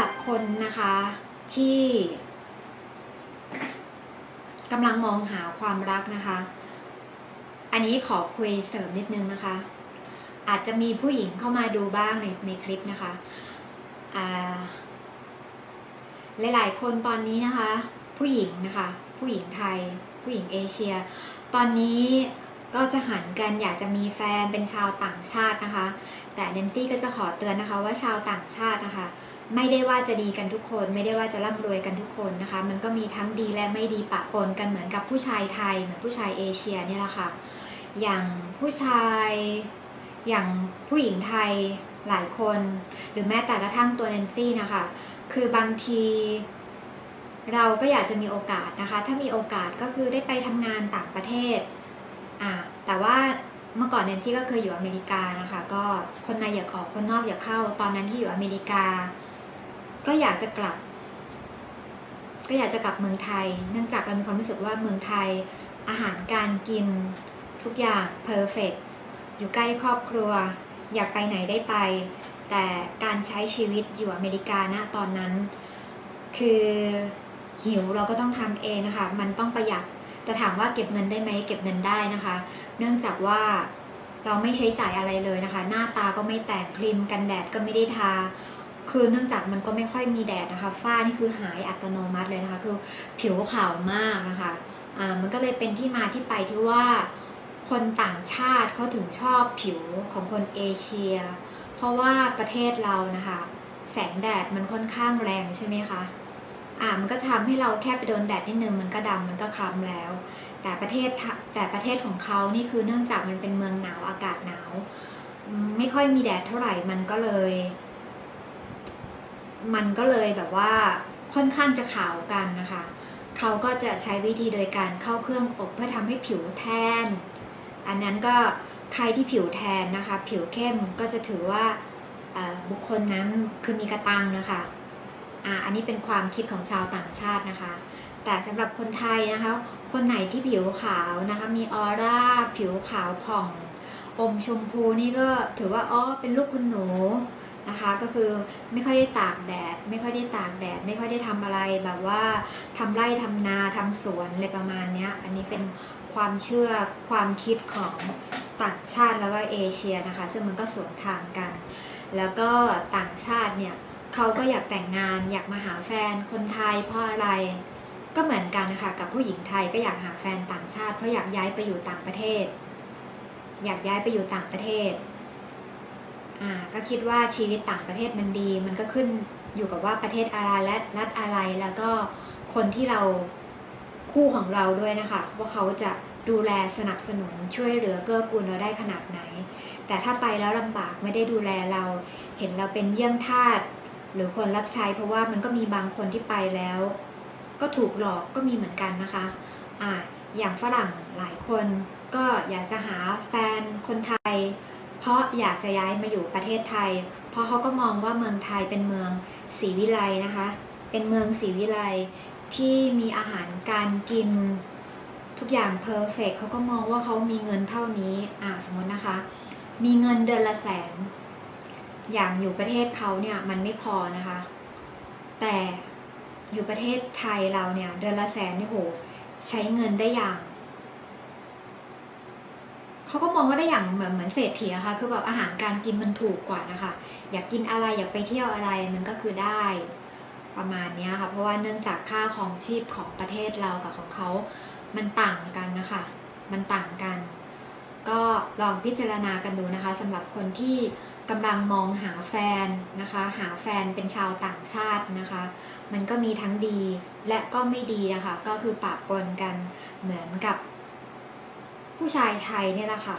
หรับคนนะคะที่กำลังมองหาความรักนะคะ อันนี้ขอคุยเสริมนิดนึงนะคะ อาจจะมีผู้หญิงเข้ามาดูบ้างในในคลิปนะคะอ่าหลาย ๆ คนตอนนี้นะคะ ผู้หญิงนะคะ ผู้หญิงไทย ผู้หญิงเอเชีย ตอนนี้ก็จะหันกันอยากจะมีแฟนเป็นชาวต่างชาตินะคะ แต่เนนซี่ก็จะขอเตือนนะคะว่าชาวต่างชาตินะคะ ไม่ได้ว่าจะดีกันทุกคน ไม่ได้ว่าจะร่ำรวยกันทุกคนนะคะ มันก็มีทั้งดีและไม่ดีปะปนกันเหมือนกับผู้ชายไทย เหมือนผู้ชายเอเชียเนี่ยแหละค่ะ อย่างผู้ชายอย่างผู้หญิงไทยหลายคน หรือแม้แต่กระทั่งตัวแนนซี่นะคะ คือบางทีเราก็อยากจะมีโอกาสนะคะ ถ้ามีโอกาสก็คือได้ไปทำงานต่างประเทศอ่าแต่ว่าเมื่อก่อนแนนซี่ก็เคยอยู่อเมริกานะคะ ก็คนในอยากออกคนนอกอยากเข้า ตอนนั้นที่อยู่อเมริกา ก็อยากจะกลับ ก็อยากจะกลับเมืองไทย เนื่องจากเรามีความรู้สึกว่าเมืองไทย อาหารการกินทุกอย่างเพอร์เฟกอยู่ใกล้ครอบครัว อยากไปไหนได้ไป แต่การใช้ชีวิตอยู่อเมริกานะตอนนั้น คือหิวเราก็ต้องทำเองนะคะ มันต้องประหยัดจะถามว่าเก็บเงินได้ไหมเก็บเงินได้นะคะ เนื่องจากว่าเราไม่ใช้จ่ายอะไรเลยนะคะ หน้าตาก็ไม่แต่งครีมกันแดดก็ไม่ได้ทา คือเนื่องจากมันก็ไม่ค่อยมีแดดนะคะฝ้านี่คือหายอัตโนมัติเลยนะคะ คือผิวขาวมากนะคะอ่ามันก็เลยเป็นที่มาที่ไปที่ว่า คนต่างชาติเขาถึงชอบผิวของคนเอเชีย เพราะว่าประเทศเรานะคะ แสงแดดมันค่อนข้างแรงใช่ไหมคะอ่ามันก็ทำให้เราแค่ไปโดนแดดนิดนึงมันก็ดำมันก็คล้ำแล้ว แต่ประเทศแต่ประเทศของเขานี่คือเนื่องจากมันเป็นเมืองหนาวอากาศหนาว ไม่ค่อยมีแดดเท่าไหร่มันก็เลย มันก็เลยแบบว่าค่อนข้างจะขาวกันนะคะ เขาก็จะใช้วิธีโดยการเข้าเครื่องอบเพื่อทำให้ผิวแทน อันนั้นก็ใครที่ผิวแทนนะคะ ผิวเข้มก็จะถือว่าบุคคลนั้นคือมีกระตังนะคะอ่าอันนี้เป็นความคิดของชาวต่างชาตินะคะ แต่สำหรับคนไทยนะคะ คนไหนที่ผิวขาวนะคะ มีออร่า ผิวขาวผ่อง อมชมพูนี่ก็ถือว่าอ๋อเป็นลูกคุณหนู นะคะ ก็คือไม่ค่อยได้ตากแดด ไม่ค่อยได้ตากแดด ไม่ค่อยได้ทำอะไรแบบว่าทำไร่ทำนาทำสวนอะไรประมาณเนี้ย อันนี้เป็นความเชื่อความคิดของต่างชาติแล้วก็เอเชียนะคะ ซึ่งมันก็สวนทางกัน แล้วก็ต่างชาติเนี่ยเขาก็อยากแต่งงาน อยากมาหาแฟนคนไทยเพราะอะไรก็เหมือนกันนะคะกับผู้หญิงไทยก็อยากหาแฟนต่างชาติเพราะอยากย้ายไปอยู่ต่างประเทศ อยากย้ายไปอยู่ต่างประเทศ อ่าก็คิดว่าชีวิตต่างประเทศมันดี มันก็ขึ้นอยู่กับว่าประเทศอะไรและรัฐอะไรแล้วก็คนที่เราคู่ของเราด้วยนะคะว่าเขาจะดูแลสนับสนุนช่วยเหลือเกื้อกูลเราได้ขนาดไหน แต่ถ้าไปแล้วลำบากไม่ได้ดูแลเรา เห็นเราเป็นเยี่ยงทาสหรือคนรับใช้เพราะว่ามันก็มีบางคนที่ไปแล้ว ก็ถูกหลอกก็มีเหมือนกันนะคะอ่าอย่างฝรั่งหลายคนก็อยากจะหาแฟนคนไทย เพราะอยากจะย้ายมาอยู่ประเทศไทย เพราะเขาก็มองว่าเมืองไทยเป็นเมืองศรีวิไลนะคะ เป็นเมืองศรีวิไลที่มีอาหารการกินทุกอย่างเพอร์เฟกเขาก็มองว่าเขามีเงินเท่านี้อ่าสมมตินะคะ มีเงินเดือนละแสน อย่างอยู่ประเทศเขาเนี่ยมันไม่พอนะคะ แต่อยู่ประเทศไทยเราเนี่ยเดือนละแสนนี่โหใช้เงินได้อย่าง เขาก็มองว่าได้อย่างเหมือนเหมือนเศรษฐีอะค่ะ คือแบบอาหารการกินมันถูกกว่านะคะ อยากกินอะไรอยากไปเที่ยวอะไรมันก็คือได้ประมาณนี้ค่ะ เพราะว่าเนื่องจากค่าของชีพของประเทศเรากับของเขา มันต่างกันนะคะ มันต่างกัน ก็ลองพิจารณากันดูนะคะสำหรับคนที่กำลังมองหาแฟนนะคะ หาแฟนเป็นชาวต่างชาตินะคะ มันก็มีทั้งดีและก็ไม่ดีนะคะ ก็คือปะปนกันเหมือนกับ ผู้ชายไทยเนี่ยแหละค่ะ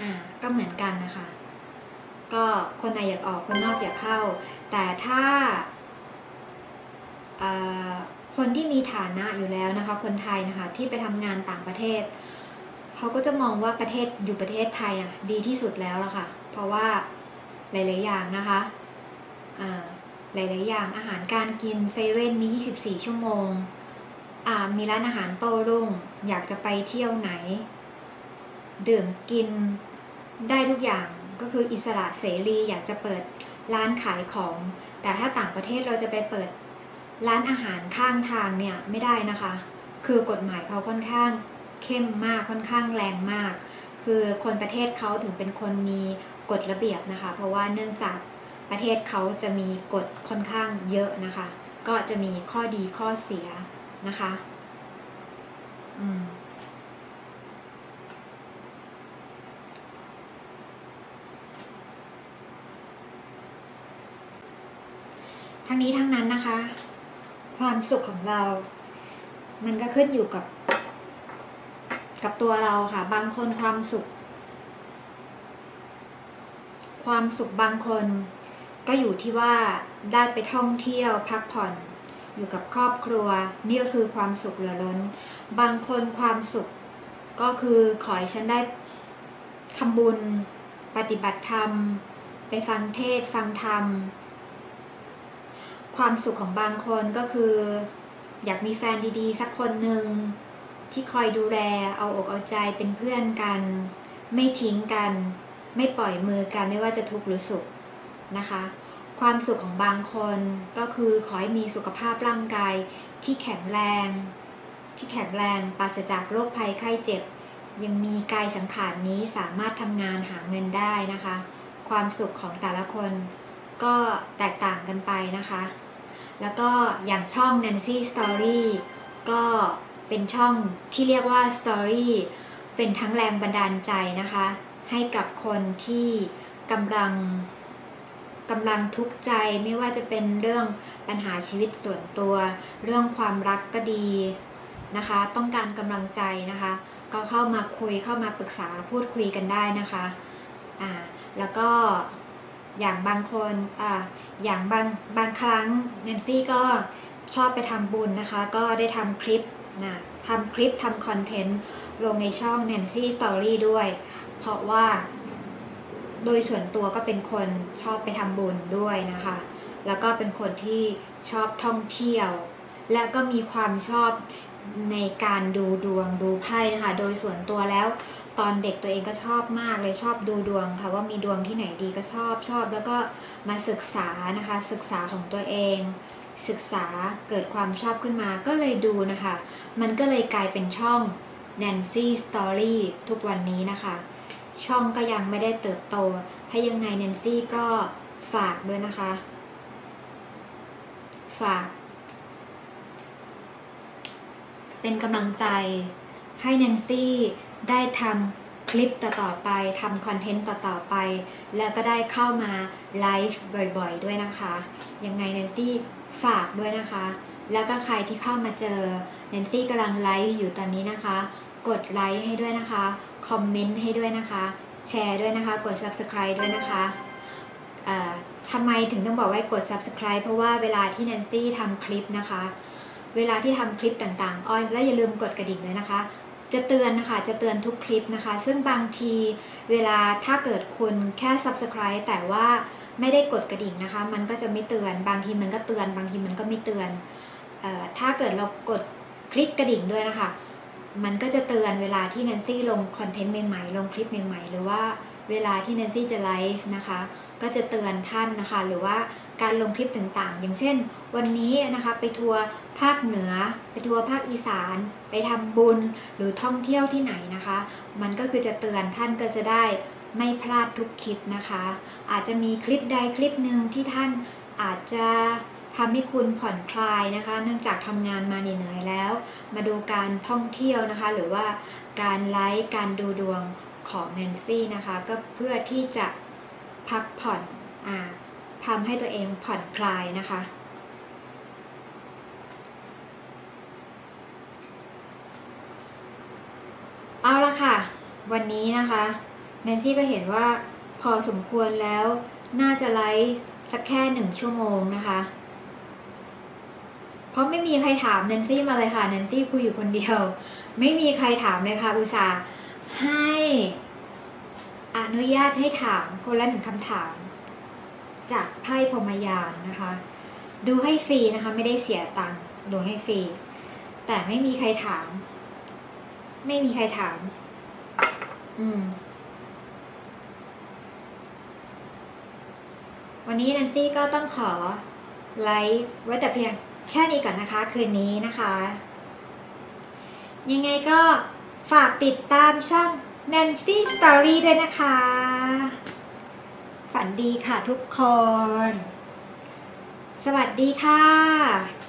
อ่า ก็เหมือนกันนะคะ ก็คนในอยากออกคนนอกอยากเข้า แต่ถ้าเอ่อคนที่มีฐานะอยู่แล้วนะคะ คนไทยนะคะ ที่ไปทำงานต่างประเทศ เขาก็จะมองว่าประเทศอยู่ประเทศไทยอะดีที่สุดแล้วล่ะค่ะ เพราะว่าหลาย ๆ อย่างนะคะอ่าหลาย ๆ อย่างอาหารการกินเซเว่นมี 24 ชั่วโมงอ่า มีร้านอาหารโต้รุ่ง อยากจะไปเที่ยวไหน ดื่มกินได้ทุกอย่างก็คืออิสระเสรีอยากจะเปิดร้านขายของ แต่ถ้าต่างประเทศเราจะไปเปิดร้านอาหารข้างทางเนี่ยไม่ได้นะคะ คือกฎหมายเขาค่อนข้างเข้มมากค่อนข้างแรงมาก คือคนประเทศเขาถึงเป็นคนมีกฎระเบียบนะคะ เพราะว่าเนื่องจากประเทศเขาจะมีกฎค่อนข้างเยอะนะคะ ก็จะมีข้อดีข้อเสีย นะคะ อืมทั้งนี้ทั้งนั้นนะคะ ความสุขของเรา มันก็ขึ้นอยู่กับ กับตัวเราค่ะ บางคนความสุข ความสุขบางคน ก็อยู่ที่ว่าได้ไปท่องเที่ยวพักผ่อน อยู่กับครอบครัว นี่ก็คือความสุขเหลือล้น บางคนความสุขก็คือขอให้ฉันได้ทำบุญ ปฏิบัติธรรม ไปฟังเทศฟังธรรม ความสุขของบางคนก็คือ อยากมีแฟนดีๆ สักคนหนึ่งที่คอยดูแลเอาอกเอาใจเป็นเพื่อนกัน ไม่ทิ้งกัน ไม่ปล่อยมือกันไม่ว่าจะทุกข์หรือสุขนะคะ ความสุขของบางคนก็คือขอให้มีสุขภาพร่างกายที่แข็งแรง ที่แข็งแรงปราศจากโรคภัยไข้เจ็บ ยังมีกายสังขารนี้สามารถทำงานหาเงินได้นะคะ ความสุขของแต่ละคนก็แตกต่างกันไปนะคะ แล้วก็อย่างช่อง Nancy Story ก็เป็นช่องที่เรียกว่า Story เป็นทั้งแรงบันดาลใจนะคะ ให้กับคนที่กำลัง กำลังทุกข์ใจไม่ว่าจะเป็นเรื่องปัญหาชีวิตส่วนตัว เรื่องความรักก็ดีนะคะ ต้องการกำลังใจนะคะ ก็เข้ามาคุยเข้ามาปรึกษาพูดคุยกันได้นะคะอ่าแล้วก็อย่างบางคนอ่าอย่างบางบางครั้งแนนซี่ก็ชอบไปทำบุญนะคะ ก็ได้ทำคลิปนะทำคลิปทำคอนเทนต์ลงในช่อง Nancy Story ด้วย เพราะว่า โดยส่วนตัวก็เป็นคนชอบไปทำบุญด้วยนะคะ แล้วก็เป็นคนที่ชอบท่องเที่ยว แล้วก็มีความชอบในการดูดวงดูไพ่นะคะ โดยส่วนตัวแล้วตอนเด็กตัวเองก็ชอบมากเลยชอบดูดวงค่ะ ว่ามีดวงที่ไหนดีก็ชอบชอบแล้วก็มาศึกษานะคะ ศึกษาของตัวเอง ศึกษาเกิดความชอบขึ้นมาก็เลยดูนะคะ มันก็เลยกลายเป็นช่อง Nancy Story ทุกวันนี้นะคะ ช่องก็ยังไม่ได้เติบโต ถ้ายังไง Nancy ก็ฝากด้วยนะคะ ฝาก เป็นกำลังใจให้แนนซี่ได้ทำคลิปต่อๆไปทำคอนเทนต์ต่อๆไป แล้วก็ได้เข้ามาไลฟ์บ่อยๆด้วยนะคะ ยังไงแนนซี่ฝากด้วยนะคะ แล้วก็ใครที่เข้ามาเจอแนนซี่กำลังไลฟ์อยู่ตอนนี้นะคะ กดไลค์ให้ด้วยนะคะ คอมเมนต์ให้ด้วยนะคะ แชร์ด้วยนะคะ กด subscribe ด้วยนะคะทำไมถึงต้องบอกว่ากด subscribe เพราะว่าเวลาที่แนนซี่ทำคลิปนะคะ เวลาที่ทำคลิปต่างๆ อ้อยและอย่าลืมกดกระดิ่งเลยนะคะ จะเตือนนะคะ จะเตือนทุกคลิปนะคะ ซึ่งบางทีเวลาถ้าเกิดคุณแค่ subscribe แต่ว่าไม่ได้กดกระดิ่งนะคะ มันก็จะไม่เตือน บางทีมันก็เตือน บางทีมันก็ไม่เตือนออถ้าเกิดเรากดคลิกกระดิ่งด้วยนะคะ มันก็จะเตือนเวลาที่แนนซี่ลงคอนเทนต์ใหม่ๆ ลงคลิปใหม่ ๆ หรือว่าเวลาที่แนนซี่จะไลฟ์นะคะ ก็จะเตือนท่านนะคะ หรือว่าการลงคลิปต่างๆ อย่างเช่น วันนี้นะคะไปทัวร์ภาคเหนือ ไปทัวร์ภาคอีสาน ไปทำบุญหรือท่องเที่ยวที่ไหนนะคะ มันก็คือจะเตือนท่านก็จะได้ไม่พลาดทุกคลิปนะคะ อาจจะมีคลิปใดคลิปหนึ่งที่ท่านอาจจะ ทำให้คุณผ่อนคลายนะคะ เนื่องจากทำงานมาเหนื่อยแล้ว มาดูการท่องเที่ยวนะคะ หรือว่าการไลฟ์การดูดวงของแนนซี่นะคะ ก็เพื่อที่จะพักผ่อนอ่าทำให้ตัวเองผ่อนคลายนะคะเอาละค่ะ วันนี้นะคะแนนซี่ก็เห็นว่าพอสมควรแล้วน่าจะไลฟ์สักแค่หนึ่งชั่วโมงนะคะ เพราะไม่มีใครถามแนนซี่มาเลยค่ะแนนซี่คุยอยู่คนเดียว ไม่มีใครถามเลยค่ะ อุตส่าห์ให้อนุญาตให้ถามคนละหนึ่งคำถาม จากไพ่พรมยานนะคะ ดูให้ฟรีนะคะ ไม่ได้เสียตังค์ดูให้ฟรี แต่ไม่มีใครถาม ไม่มีใครถาม อืม วันนี้แนนซี่ก็ต้องขอไลฟ์ไว้แต่เพียง แค่นี้ก่อนนะคะคืนนี้นะคะ ยังไงก็ฝากติดตามช่อง Nancy Story ด้วยนะคะ ฝันดีค่ะทุกคน สวัสดีค่ะ